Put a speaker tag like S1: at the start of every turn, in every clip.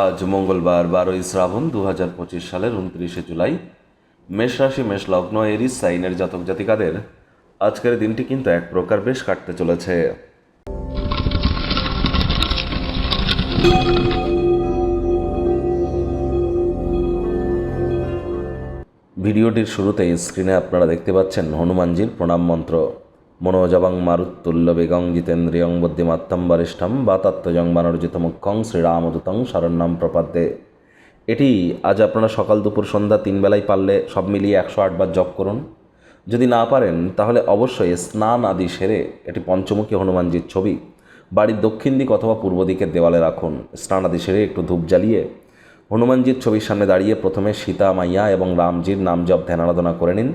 S1: আজ মঙ্গলবার, বারোই শ্রাবণ দু হাজার পঁচিশ সালের উনত্রিশে জুলাই। মেষ রাশি, মেষ লগ্ন, এরিস, সাইনের জাতক জাতিকাদের আজকের দিনটি কিন্তু এক প্রকার বেশ কাটতে চলেছে। ভিডিওটির শুরুতেই স্ক্রিনে আপনারা দেখতে পাচ্ছেন হনুমানজির প্রণাম মন্ত্র। মনোজবাং মারুত্তুল্য বেগং জিতেন্দ্রিয়ং বুদ্ধিমাত্তম বরিষ্ঠম বাতাত্মজং বানর্জিত মুখ্যং শ্রীরামদূতং শরণ্যম প্রপাদ্যে। এটি আজ আপনারা সকাল দুপুর সন্ধ্যা তিন বেলায় পারলে সব মিলিয়ে একশো আটবার জপ করুন। যদি না পারেন, তাহলে অবশ্যই স্নান আদি সেরে এটি পঞ্চমুখী হনুমানজির ছবি। বাড়ির দক্ষিণ দিক অথবা পূর্ব দিকের দেওয়ালে রাখুন। স্নান আদি সেরে একটু ধূপ জ্বালিয়ে হনুমানজির ছবির সামনে দাঁড়িয়ে প্রথমে সীতা, মাইয়া এবং রামজির নাম জপ ধ্যানারাধনা করে নিন।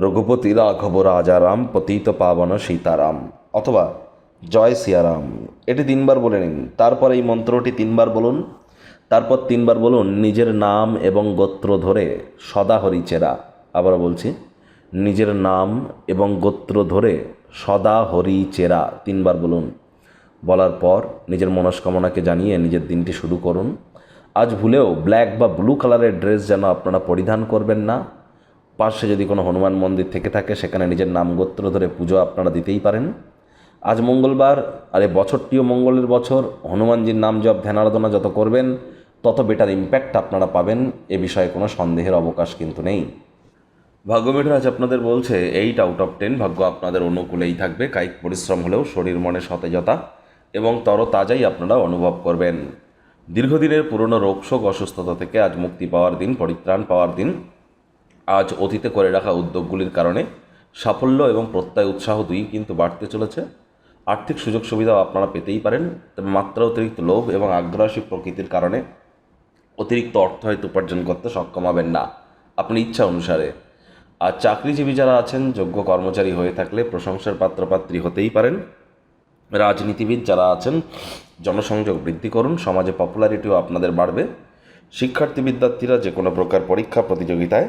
S1: রঘুপতি রাঘব রাজা রাম পতিত পাবন সীতারাম। অথবা, জয় সিয়ারাম। এটি তিনবার বলে নিন। তারপর এই মন্ত্রটি তিনবার বলুন। তারপর তিনবার বলুন, নিজের নাম এবং গোত্র ধরে সদা হরি চেরা। আবার বলছি, নিজের নাম এবং গোত্র ধরে সদা হরি চেরা। তিনবার বলুন। বলার পর নিজের মনস্কামনাকে জানিয়ে নিজের দিনটি শুরু করুন। আজ ভুলেও ব্ল্যাক বা ব্লু কালারের ড্রেস যেন আপনারা পরিধান করবেন না। পাশে যদি কোনো হনুমান মন্দির থেকে থাকে, সেখানে নিজের নাম গোত্র ধরে পুজো আপনারা দিতেই পারেন। আজ মঙ্গলবার, আর এই বছরটিও মঙ্গলের বছর। হনুমানজির নাম জপ, ধ্যান আরাধনা যত করবেন, তত বেটার ইম্প্যাক্ট আপনারা পাবেন। এ বিষয়ে কোনো সন্দেহের অবকাশ কিন্তু নেই। ভাগ্যমিটার আজ আপনাদের বলছে এইট আউট অফ টেন ভাগ্য আপনাদের অনুকূলেই থাকবে। কায়িক পরিশ্রম হলেও শরীর মনে সতেজতা এবং তরতাজাই আপনারা অনুভব করবেন। দীর্ঘদিনের পুরনো রোগশোক অসুস্থতা থেকে আজ মুক্তি পাওয়ার দিন, পরিত্রাণ পাওয়ার দিন। আজ অতীতে করে রাখা উদ্যোগগুলির কারণে সাফল্য এবং প্রত্যয় উৎসাহ দুই কিন্তু বাড়তে চলেছে। আর্থিক সুযোগ সুবিধাও আপনারা পেতেই পারেন, তবে মাত্রা অতিরিক্ত লোভ এবং আগ্রাসী প্রকৃতির কারণে অতিরিক্ত অর্থ হয়তো উপার্জন করতে সক্ষম হবেন না আপনি ইচ্ছা অনুসারে। আর চাকরিজীবী যারা আছেন, যোগ্য কর্মচারী হয়ে থাকলে প্রশংসার পাত্রপাত্রী হতেই পারেন। রাজনীতিবিদ যারা আছেন, জনসংযোগ বৃদ্ধি করুন, সমাজে পপুলারিটিও আপনাদের বাড়বে। শিক্ষার্থী বিদ্যার্থীরা যে কোনো প্রকার পরীক্ষা, প্রতিযোগিতায়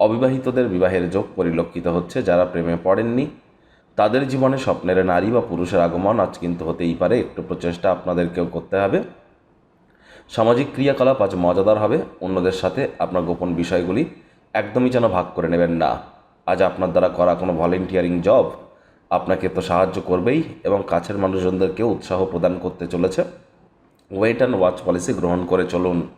S1: অবিবাহিতদের বিবাহের যোগ পরিলক্ষিত হচ্ছে যারা প্রেমে পড়েননি। তাদের জীবনে স্বপ্নের নারী বা পুরুষের আগমন আজ কিন্তু হতেই পারে। একটু প্রচেষ্টা আপনাদেরকেও করতে হবে। সামাজিক ক্রিয়াকলাপ আজ মজাদার হবে। অন্যদের সাথে আপনার গোপন বিষয়গুলি একদমই যেন ভাগ করে নেবেন না। আজ আপনার দ্বারা করা কোনো ভলেন্টিয়ারিং জব আপনাকে তো সাহায্য করবেই এবং কাছের মানুষজনদেরকেও উৎসাহ প্রদান করতে চলেছে। ওয়েট অ্যান্ড ওয়াচ পলিসি গ্রহণ করে চলুন।